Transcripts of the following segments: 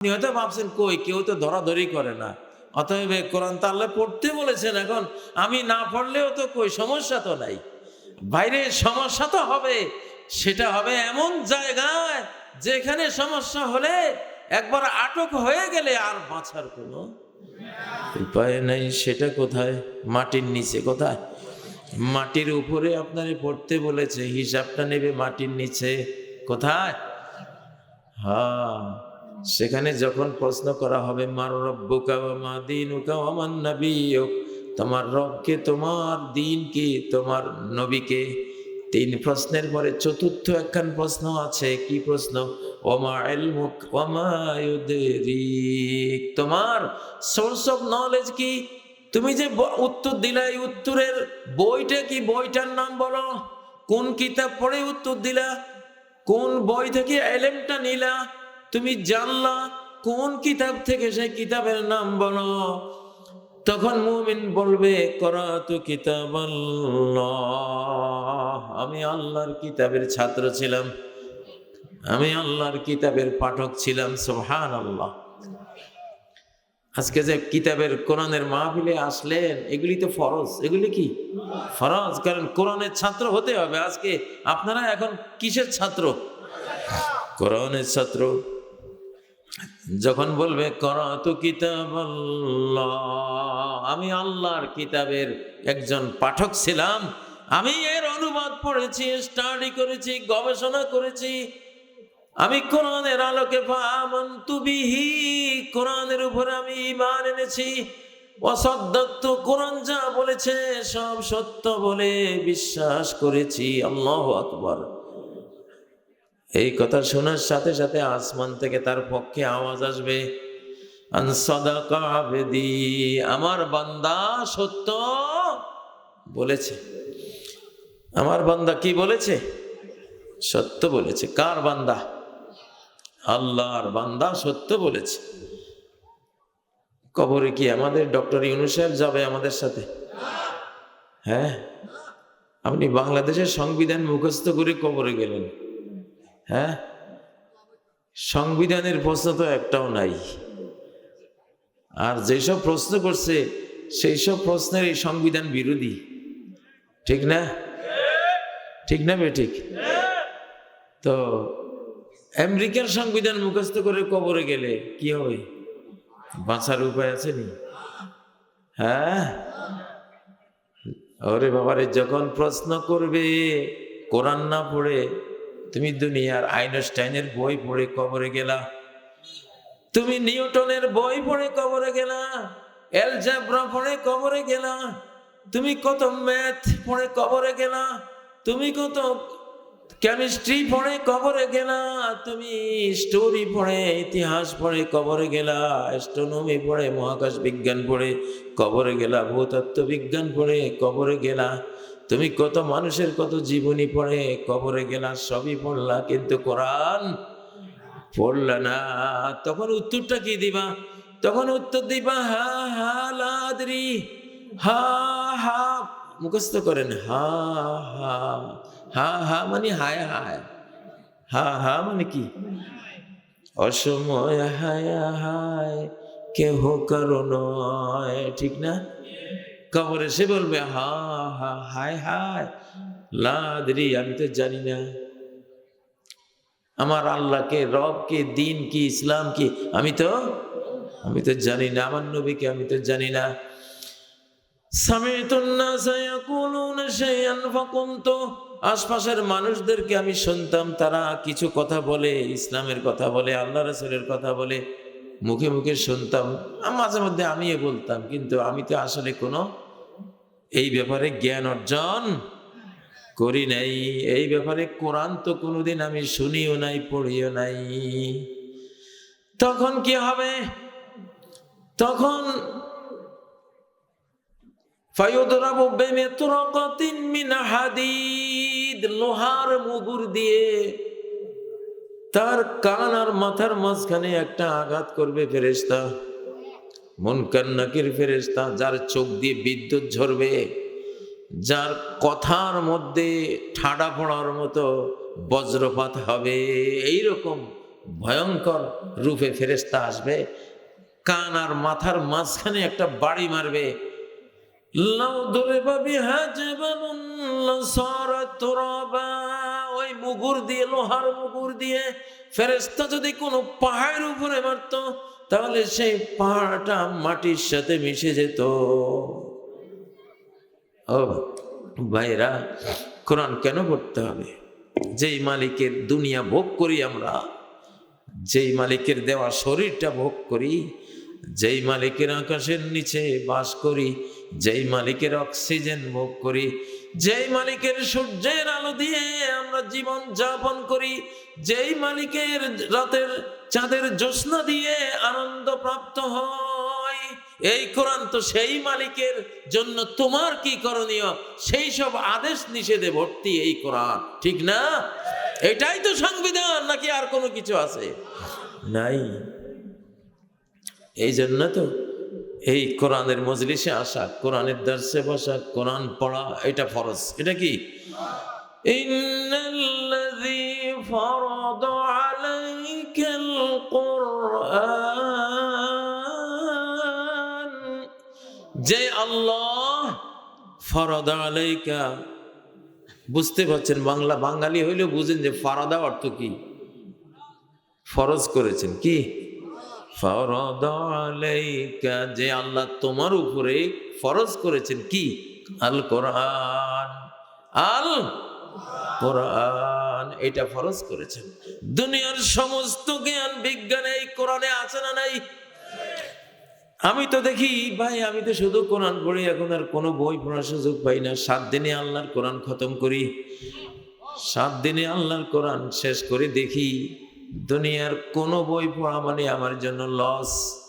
আপনি হয়তো ভাবছেন কই? কেউ তো ধরাধরি করে না। অতএব কোরআন পড়তে বলেছেন এখন। আমি না পড়লেও তো কই? সমস্যা তো নাই। বাইরে সমস্যা তো হবে। সেটা হবে এমন জায়গায় যেখানে সমস্যা হলে একবার আটক হয়ে গেলে আর বাঁচার কোনো উপায় নেই। সেটা কোথায়? মাটির নিচে কোথায়? মাটির উপরে আপনারে পড়তে বলেছে। হিসাবটা নেবে মাটির নিচে। কোথায়? হ্যাঁ। সেখানে যখন প্রশ্ন করা হবে, মার রব্বুকা মা দীনুকা ওয়া মান নাবিয়ুক? তোমার রবকে, তোমার দিন কি তোমার নবীকে? তিন প্রশ্নের পরে চতুর্থ একখান প্রশ্ন আছে, কি প্রশ্ন? ওমা ইলমুক ওমা তোমার সোর্স অফ নলেজ কি? তুমি যে উত্তর দিলা, এই উত্তরের বইটা কি? বইটার নাম বলো। কোন কিতাব পড়ে উত্তর দিলা? কোন বই থেকে এলেমটা নিলা? তুমি জানলা কোন কিতাব থেকে সেই কিতাবের নাম বলো? তখন মুমিন বলবে করা তো কিতাব আমি আল্লাহর কিতাবের ছাত্র ছিলাম। আমি আল্লাহর কিতাবের পাঠক ছিলাম সোহান আল্লাহ আজকে যে কিতাবের কোরআনের মাহফিলে আসলেন, এগুলি তো ফরজ। এগুলি কি? ফরজ, কারণ কোরআনের ছাত্র হতে হবে। আজকে আপনারা এখন কিসের ছাত্র? কোরআনের ছাত্র। যখন বলবে করাত কিতাব আমি আল্লাহর কিতাবের একজন পাঠক ছিলাম। আমি এর অনুবাদ পড়েছি স্টাডি করেছি, গবেষণা করেছি। আমি কোরআনের আলোকে বিহি, কোরআনের উপরে আমি ঈমান এনেছি। অসদ্দত্ত কোরআন যা বলেছে সব সত্য বলে বিশ্বাস করেছি। আল্লাহ আকবর। এই কথা শোনার সাথে সাথে আসমান থেকে তার পক্ষে আওয়াজ আসবে। আমার বান্দা সত্য বলেছে। আমার বান্দা কি বলেছে? সত্য বলেছে। কার বান্দা? আল্লাহর বান্দা সত্য বলেছে। কবরে কি আমাদের ডক্টর ইউনুস সাহেব যাবে আমাদের সাথে? হ্যাঁ। আপনি বাংলাদেশের সংবিধান মুখস্থ করে কবরে গেলেন। হ্যাঁ? সংবিধানের প্রশ্ন তো একটাও নাই। আর যেসব প্রশ্ন করছে সেই সব প্রশ্নের এই সংবিধান বিরোধী। ঠিক না? ঠিক না বে ঠিক তো আমেরিকার সংবিধান মুখস্থ করে কবরে গেলে কি হবে? বাঁচার উপায় আছে নি? হ্যাঁ? ওরে বাবারে, যখন প্রশ্ন করবে, কোরআন না পড়ে তুমি দুনিয়ার আইনস্টাইনের বই পড়ে কবরে গেলা। তুমি নিউটনের বই পড়ে কবরে গেলা। এলজাব্রা পড়ে কবরে গেলা। তুমি কত ম্যাথ পড়ে কবরে গেলা। তুমি কত কেমিস্ট্রি পড়ে কবরে গেলা। তুমি স্টোরি পড়ে, ইতিহাস পড়ে কবরে গেলা। অ্যাস্ট্রোনমি পড়ে, মহাকাশ বিজ্ঞান পড়ে কবরে গেলা। ভূতত্ত্ব বিজ্ঞান পড়ে কবরে গেলা। তুমি কত মানুষের কত জীবনী পড়ে, কবরে গেলা, সবই পড়লা, কিন্তু কোরআন পড়লা না। তখন উত্তরটা কি দিবা? তখন উত্তর দিবা, হা হা, লাদ্রি, হা হা। মুখস্থ করেন, হা হা। হা হা মানে হায় হায়। হা হা মানে কি? অসময় হায় হায়। কেহ কারও নয়, ঠিক না? কবরে সে বলবে, হা হা, হায় হায়, লাদরি, আমি তো জানি না। আমার আল্লাহকে, রবকে, দিন কি, ইসলাম কি, আমি তো আমি তো জানি না, আমার নবীকে আমি তো জানি না। আশপাশের মানুষদেরকে আমি শুনতাম, তারা কিছু কথা বলে, ইসলামের কথা বলে, আল্লাহ রসুলের কথা বলে, মুখে মুখে শুনতাম, মাঝে মধ্যে আমিও বলতাম, কিন্তু আমি তো আসলে কোনো এই ব্যাপারে জ্ঞান অর্জন করি নাই। এই ব্যাপারে কোরআন তো কোনোদিন আমি শুনিও নাই, পড়িও নাই। তখন কি হবে? তখন লোহার মুগুর দিয়ে তার কান আর মাথার মাঝখানে একটা আঘাত করবে ফেরেশতা। মুনকার নাকির ফেরেশতা, যার চোখ দিয়ে বিদ্যুৎ ঝরবে, যার কথার মধ্যে ঠাডা পড়ার মতো বজ্রপাত হবে এই রকম ভয়ঙ্কর রূপে ফেরেস্তা আসবে, কান আর মাথার মাঝখানে একটা বাড়ি মারবে। লাসারা ওই মুগুর দিয়ে, লোহার মুগুর দিয়ে ফেরেশতা যদি কোনো পাহাড়ের উপরে মারত তাহলে সেই পাহাড়টা মাটির সাথে মিশে যেত। ও ভাইরা, কোরআন কেন পড়তে হবে? যেই মালিকের দুনিয়া ভোগ করি আমরা, যেই মালিকের দেওয়া শরীরটা ভোগ করি, যেই মালিকের আকাশের নিচে বাস করি, যেই মালিকের অক্সিজেন ভোগ করি যেই মালিকের সূর্যের আলো দিয়ে আমরা জীবন যাপন করি, যেই মালিকের রাতের চাঁদের জ্যোৎস্না দিয়ে আনন্দ প্রাপ্ত হয়, এই কোরআন তো সেই মালিকের জন্য তোমার কি করণীয়? সেই সব আদেশ নিষেধে ভর্তি এই কোরআন, ঠিক না? এটাই তো সংবিধান, নাকি আর কোনো কিছু আছে? নাই। এই জন্য তো এই কোরআনের মজলিসে আসা, কোরআনের দর্শে বসা, কোরআন পড়া, এটা ফরজ। এটা কি? যে আল্লাহ ফরদা আলাইকা, বুঝতে পারছেন, বাংলা বাঙালি হইলেও বুঝেন যে ফারাদা অর্থ কি? ফরজ করেছেন কি? ফরদ আলাইকা, যে আল্লাহ তোমার উপরে ফরজ করেছেন কি? আল কোরআন। আল কোরআন, এটা ফরজ করেছেন। দুনিয়ার সমস্ত জ্ঞান বিজ্ঞান এই কোরআনে আছে না নাই? আমি তো দেখি, ভাই, আমি তো শুধু কোরআন পড়ি, এখন আর কোনো বই পড়ার সুযোগ পাই না। সাত দিনে আল্লাহর কোরআন খতম করি। সাত দিনে আল্লাহর কোরআন শেষ করে দেখি দুনিয়ার কোনো বই পড়া মানে আমার জন্য লস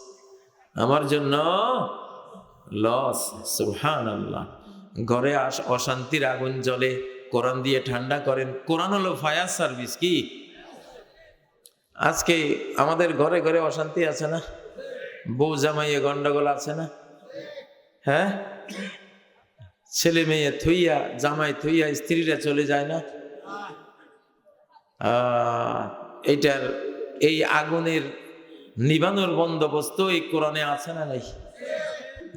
আমার জন্য লস সুহান আল্লাহ ঘরে আস অশান্তির আগুন জ্বলে কোরআন দিয়ে ঠান্ডা করেন। কোরআন হলো ফায়ার সার্ভিস কি? আজকে আমাদের ঘরে ঘরে অশান্তি আছে না? বউ জামাইয়ে গন্ডগোল আছে না? হ্যাঁ? ছেলে মেয়ে থুইয়া জামাই থুইয়া স্ত্রীরা চলে যায় না? আহ, এটার এই আগুনের নিবানোর বন্দোবস্ত এই কোরআনে আছে না নাই?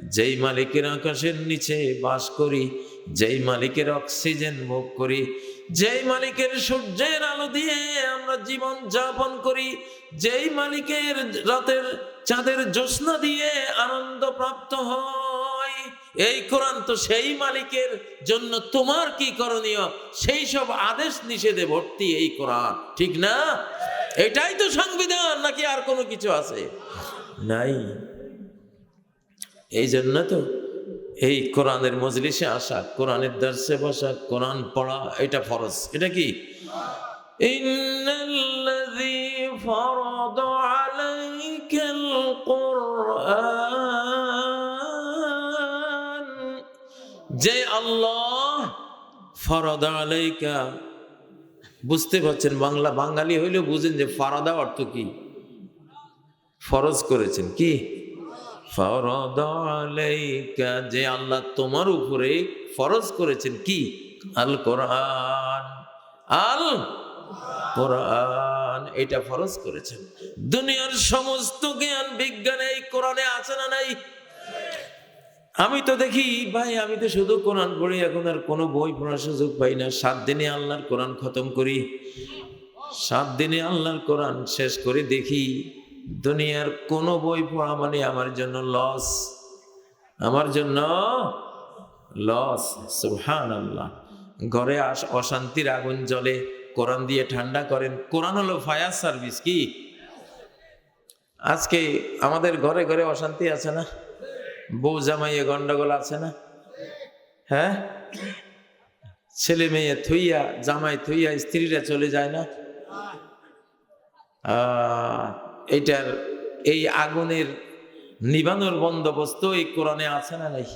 যেই মালিকের আকাশের নিচে বাস করি, যেই মালিকের অক্সিজেন ভোগ করি, যেই মালিকের সূর্যের আলো দিয়ে আমরা জীবন যাপন করি, যেই মালিকের রাতের চাঁদের জ্যোৎস্না দিয়ে আনন্দ প্রাপ্ত হয় এই কোরআন তো সেই মালিকের জন্য তোমার কি করণীয়? সেই সব আদেশ নিষেধে ভর্তি এই কোরআন। ঠিক না? এটাই তো সংবিধান, নাকি আর কোনো কিছু আছে? নাই। এই জন্য তো এই কোরআনের মজলিসে আসা, কোরআনের দর্শে বসা, কোরআন পড়া, এটা ফরজ। এটা কি? ফারাদা ফরদা আলাইকা। বুঝতে পারছেন, বাংলা বাঙালি হইলেও বুঝেন যে ফারাদা অর্থ কি? ফরজ করেছেন কি? ফরদ আলাইকা, যে আল্লাহ তোমার উপরে ফরজ করেছেন কি? আল কোরআন। আল কোরআন, এটা ফরজ করেছেন। দুনিয়ার সমস্ত জ্ঞান বিজ্ঞান এই কোরআনে আছে না নাই? আমি তো দেখি, ভাই, আমি তো শুধু কোরআন পড়ি, এখন আর কোনো বই পড়ার সুযোগ পাই না। সাত দিনে আল্লাহর কোরআন খতম করি। সাত দিনে আল্লাহর কোরআন শেষ করে দেখি, দুনিয়ার কোনো বই পড়া মানে আমার জন্য লস আমার জন্য লস সুহান আল্লাহ ঘরে আস, অশান্তির আগুন জ্বলে, কোরআন দিয়ে ঠান্ডা করেন। কোরআন হলো ফায়ার সার্ভিস কি? আজকে আমাদের ঘরে ঘরে অশান্তি আছে না? বউ জামাইয়ে গন্ডগোল আছে না? হ্যাঁ? ছেলে মেয়ে থইয়া, জামাই থইয়া স্ত্রীরা চলে যায় না? এইটার, এই আগুনের নিবানোর বন্দোবস্ত এই কোরআনে আছে না নাই?